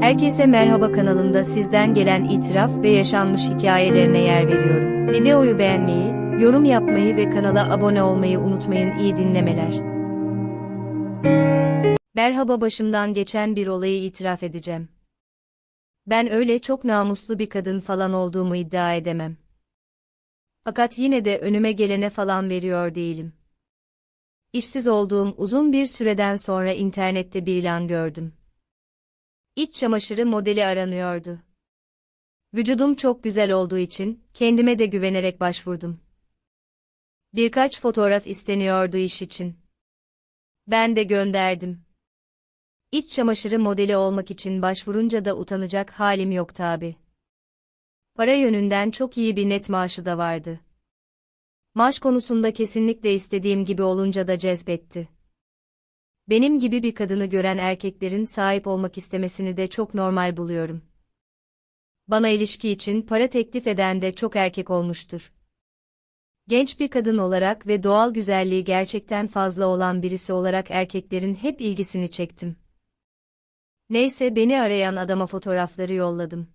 Herkese merhaba kanalımda sizden gelen itiraf ve yaşanmış hikayelerine yer veriyorum. Videoyu beğenmeyi, yorum yapmayı ve kanala abone olmayı unutmayın iyi dinlemeler. Merhaba başımdan geçen bir olayı itiraf edeceğim. Ben öyle çok namuslu bir kadın falan olduğumu iddia edemem. Fakat yine de önüme gelene falan veriyor değilim. İşsiz olduğum uzun bir süreden sonra internette bir ilan gördüm. İç çamaşırı modeli aranıyordu. Vücudum çok güzel olduğu için kendime de güvenerek başvurdum. Birkaç fotoğraf isteniyordu iş için. Ben de gönderdim. İç çamaşırı modeli olmak için başvurunca da utanacak halim yok tabi. Para yönünden çok iyi bir net maaşı da vardı. Maaş konusunda kesinlikle istediğim gibi olunca da cezbetti. Benim gibi bir kadını gören erkeklerin sahip olmak istemesini de çok normal buluyorum. Bana ilişki için para teklif eden de çok erkek olmuştur. Genç bir kadın olarak ve doğal güzelliği gerçekten fazla olan birisi olarak erkeklerin hep ilgisini çektim. Neyse beni arayan adama fotoğrafları yolladım.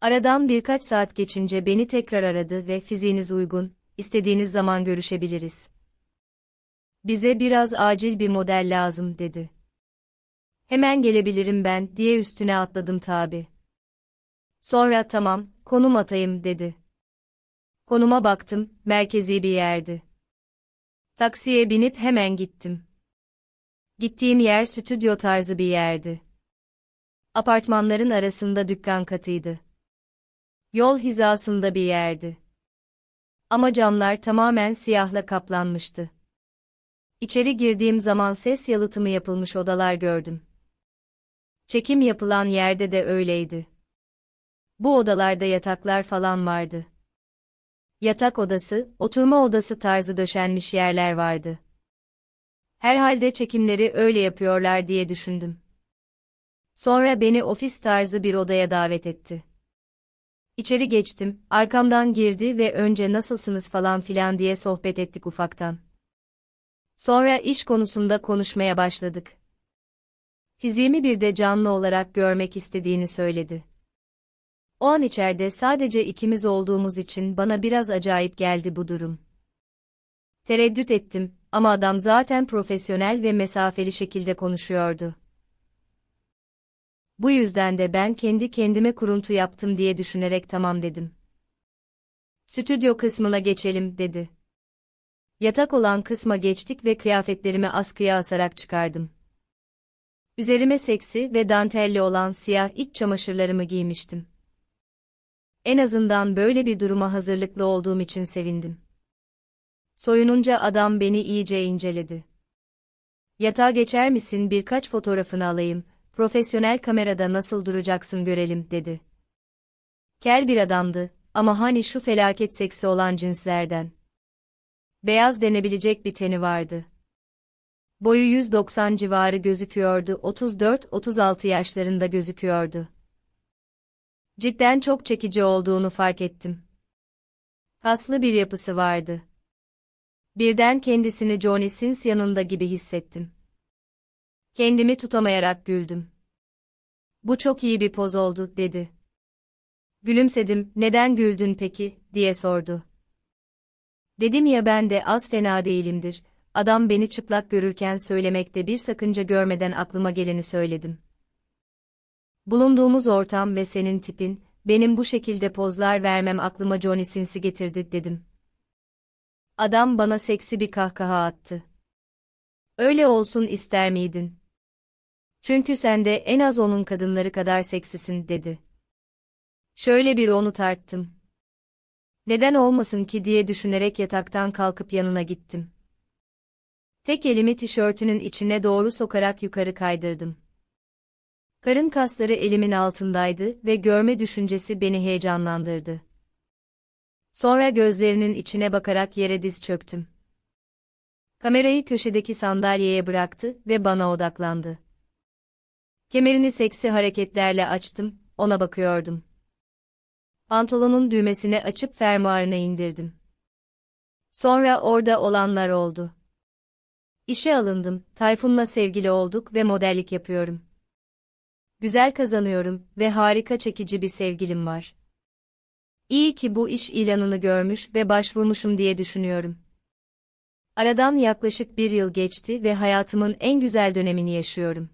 Aradan birkaç saat geçince beni tekrar aradı ve fiziğiniz uygun, istediğiniz zaman görüşebiliriz. Bize biraz acil bir model lazım dedi. Hemen gelebilirim ben diye üstüne atladım tabi. Sonra tamam, konum atayım dedi. Konuma baktım, merkezi bir yerdi. Taksiye binip hemen gittim. Gittiğim yer stüdyo tarzı bir yerdi. Apartmanların arasında dükkan katıydı. Yol hizasında bir yerdi. Ama camlar tamamen siyahla kaplanmıştı. İçeri girdiğim zaman ses yalıtımı yapılmış odalar gördüm. Çekim yapılan yerde de öyleydi. Bu odalarda yataklar falan vardı. Yatak odası, oturma odası tarzı döşenmiş yerler vardı. Herhalde çekimleri öyle yapıyorlar diye düşündüm. Sonra beni ofis tarzı bir odaya davet etti. İçeri geçtim, arkamdan girdi ve önce nasılsınız falan filan diye sohbet ettik ufaktan. Sonra iş konusunda konuşmaya başladık. Fiziğimi bir de canlı olarak görmek istediğini söyledi. O an içeride sadece ikimiz olduğumuz için bana biraz acayip geldi bu durum. Tereddüt ettim ama adam zaten profesyonel ve mesafeli şekilde konuşuyordu. Bu yüzden de ben kendi kendime kuruntu yaptım diye düşünerek tamam dedim. Stüdyo kısmına geçelim dedi. Yatak olan kısma geçtik ve kıyafetlerimi askıya asarak çıkardım. Üzerime seksi ve dantelli olan siyah iç çamaşırlarımı giymiştim. En azından böyle bir duruma hazırlıklı olduğum için sevindim. Soyununca adam beni iyice inceledi. Yatağa geçer misin birkaç fotoğrafını alayım, profesyonel kamerada nasıl duracaksın görelim dedi. Kel bir adamdı ama hani şu felaket seksi olan cinslerden. Beyaz denebilecek bir teni vardı. Boyu 190 civarı gözüküyordu, 34-36 yaşlarında gözüküyordu. Cidden çok çekici olduğunu fark ettim. Kaslı bir yapısı vardı. Birden kendisini Johnny Sins yanında gibi hissettim. Kendimi tutamayarak güldüm. Bu çok iyi bir poz oldu, dedi. Gülümsedim, neden güldün peki, diye sordu. Dedim ya ben de az fena değilimdir, adam beni çıplak görürken söylemekte bir sakınca görmeden aklıma geleni söyledim. Bulunduğumuz ortam ve senin tipin, benim bu şekilde pozlar vermem aklıma Johnny Sins'i getirdi, dedim. Adam bana seksi bir kahkaha attı. Öyle olsun ister miydin? Çünkü sen de en az onun kadınları kadar seksisin, dedi. Şöyle bir onu tarttım. Neden olmasın ki diye düşünerek yataktan kalkıp yanına gittim. Tek elimi tişörtünün içine doğru sokarak yukarı kaydırdım. Karın kasları elimin altındaydı ve görme düşüncesi beni heyecanlandırdı. Sonra gözlerinin içine bakarak yere diz çöktüm. Kamerayı köşedeki sandalyeye bıraktı ve bana odaklandı. Kemerini seksi hareketlerle açtım, ona bakıyordum. Pantolonun düğmesini açıp fermuarına indirdim. Sonra orada olanlar oldu. İşe alındım, Tayfun'la sevgili olduk ve modellik yapıyorum. Güzel kazanıyorum ve harika çekici bir sevgilim var. İyi ki bu iş ilanını görmüş ve başvurmuşum diye düşünüyorum. Aradan yaklaşık bir yıl geçti ve hayatımın en güzel dönemini yaşıyorum.